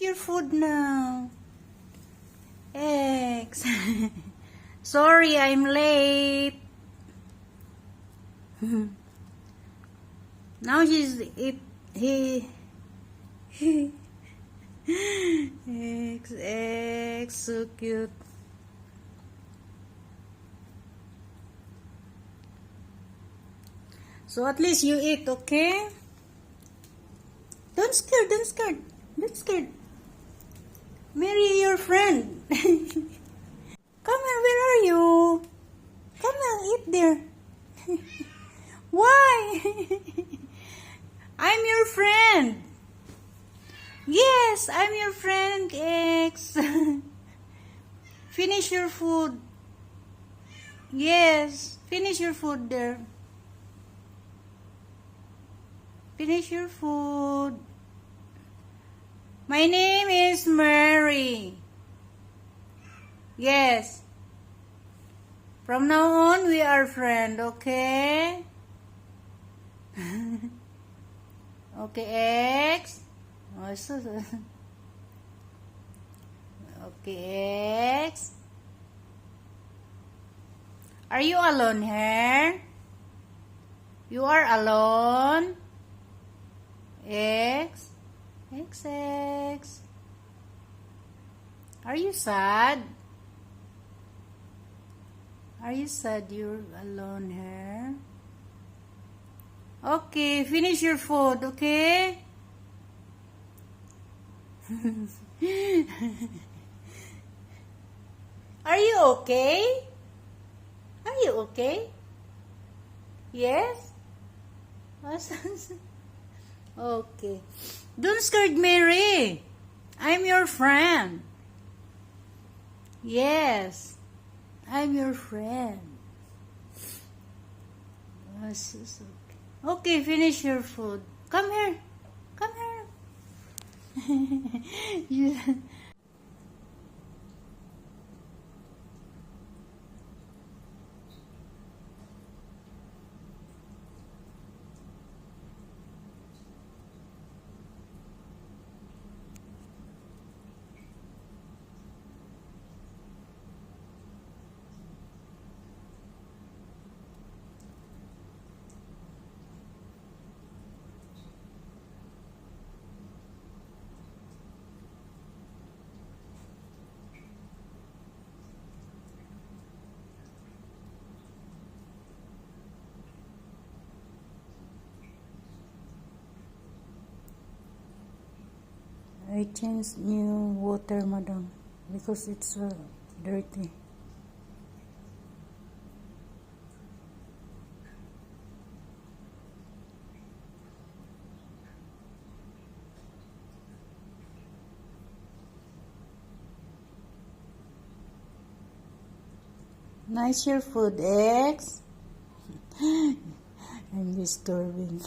your food now. X. Sorry, I'm late. now she's it he X X so cute. So at least you eat, okay? Don't scared, don't scared, don't scared. Mary, your friend. Come here, where are you? Come here, eat there. Why? I'm your friend. Yes, I'm your friend, X. finish your food. Yes, finish your food there. Finish your food. My name is Mary. Yes. From now on, we are friend, okay? okay, X. Oh. Okay, X. Are you alone here? You are alone? X? X, X. Are you sad? Are you sad you're alone here? Okay, finish your food, okay? Are you okay? Are you okay? Yes? Okay. Don't scared Mary. I'm your friend. Yes. I'm your friend. Yes, okay. Finish your food. Come here. Come here. I changed new water, madam, because it's uh, dirty. Nice your food, X. I'm disturbing.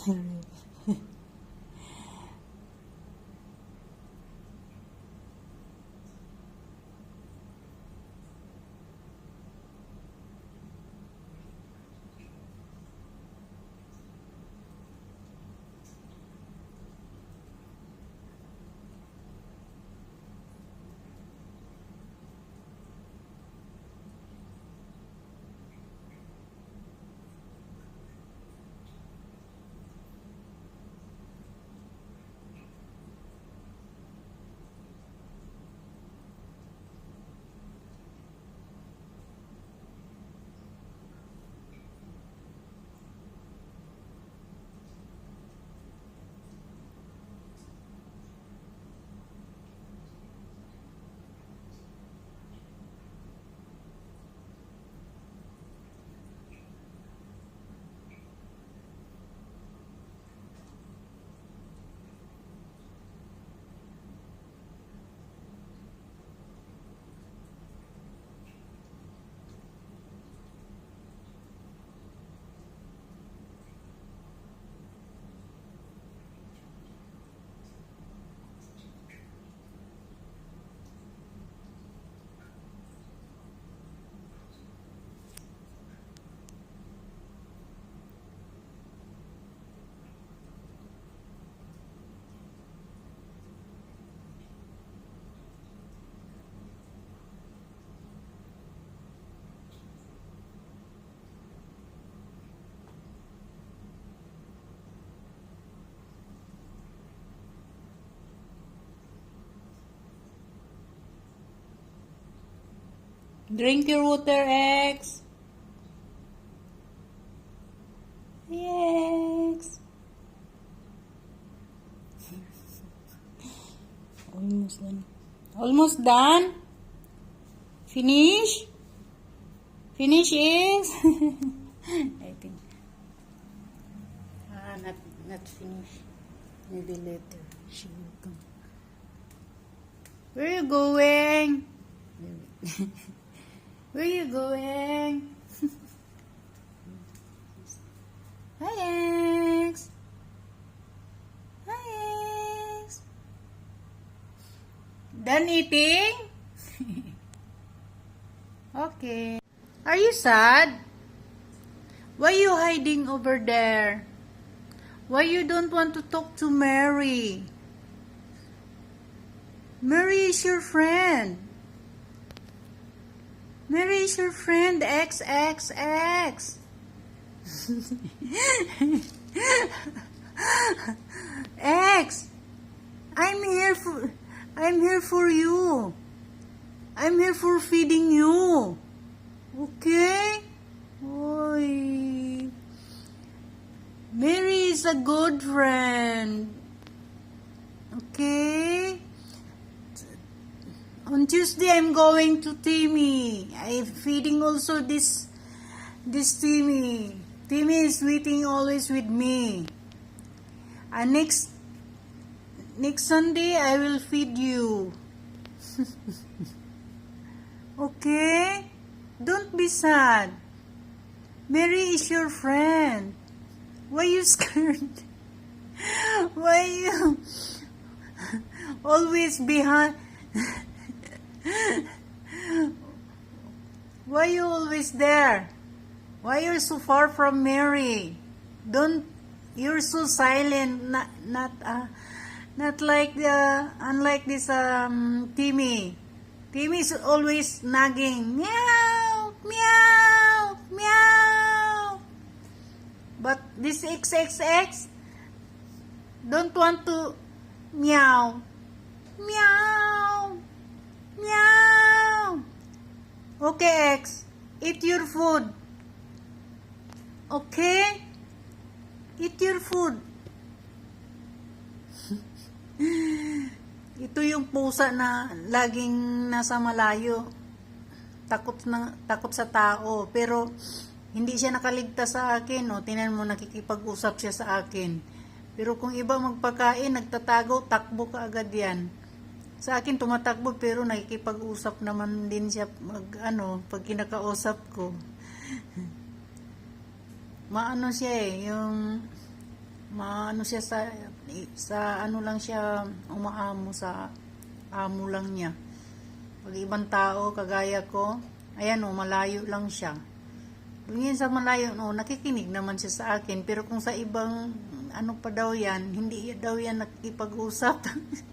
Drink your water, X. X. Almost done. Almost done? Finish? Finish, i think. Ah, not, not finish. Maybe later. She will come. Where you going? Where you going? Hi, X. Hi, X. Done eating? okay. Are you sad? Why you hiding over there? Why you don't want to talk to Mary? Mary is your friend. Mary is your friend. XXX. X. I'm here for I'm here for you. I'm here for feeding you. Okay? Oy. Mary is a good friend. Okay? On Tuesday, I'm going to Timmy. I'm feeding also this this Timmy. Timmy is waiting always with me. And next next Sunday, I will feed you. okay? Don't be sad. Mary is your friend. Why you scared? Why you always behind? Why you always there? Why you're so far from Mary? Don't you're so silent. Not not uh, not like the unlike this um Timmy. Timmy is always nagging meow meow meow. But this XXX don't want to meow meow meow. Okay, X, eat your food. Okay? Eat your food. Ito yung pusa na laging nasa malayo. Takot na takot sa tao, pero hindi siya nakaligtas sa akin, no. Tingnan mo nakikipag-usap siya sa akin. Pero kung iba magpakain, nagtatago, takbo ka agad 'yan. Sa akin tumatakbo pero nakikipag-usap naman din siya mag ano, pag kinakausap ko. Maano siya eh, yung maano siya sa sa ano lang siya umaamo sa amo lang niya. Pag ibang tao kagaya ko, ayan o, malayo lang siya. Tingin sa malayo, no, nakikinig naman siya sa akin. Pero kung sa ibang, ano pa daw yan, hindi daw yan nakikipag-usap.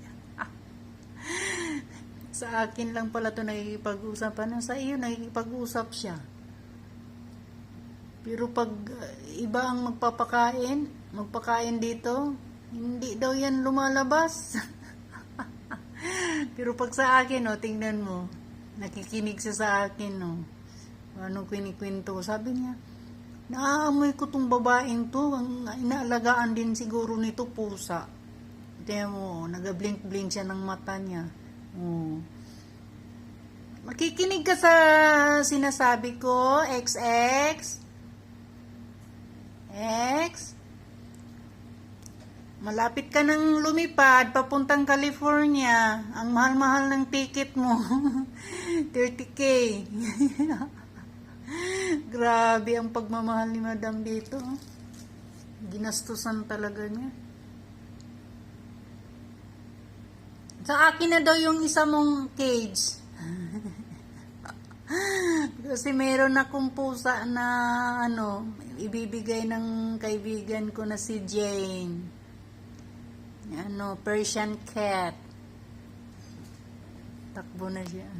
sa akin lang pala to nakikipag-usap. Ano, sa iyo nakikipag-usap siya. Pero pag uh, iba ang magpapakain, magpakain dito, hindi daw yan lumalabas. Pero pag sa akin, no, tingnan mo, nakikinig siya sa akin, no. Anong kwinikwento sabi niya, naaamoy ko tong babaeng to, ang inaalagaan din siguro nito pusa. Tingnan mo, nagablink-blink siya ng mata niya. Oh. Makikinig ka sa sinasabi ko, XX. X. Malapit ka nang lumipad papuntang California. Ang mahal-mahal ng ticket mo. 30k. Grabe ang pagmamahal ni Madam dito. Ginastusan talaga niya. Sa akin na daw yung isa mong cage. Kasi meron akong pusa na ano, ibibigay ng kaibigan ko na si Jane. Ano, Persian cat. Takbo na siya.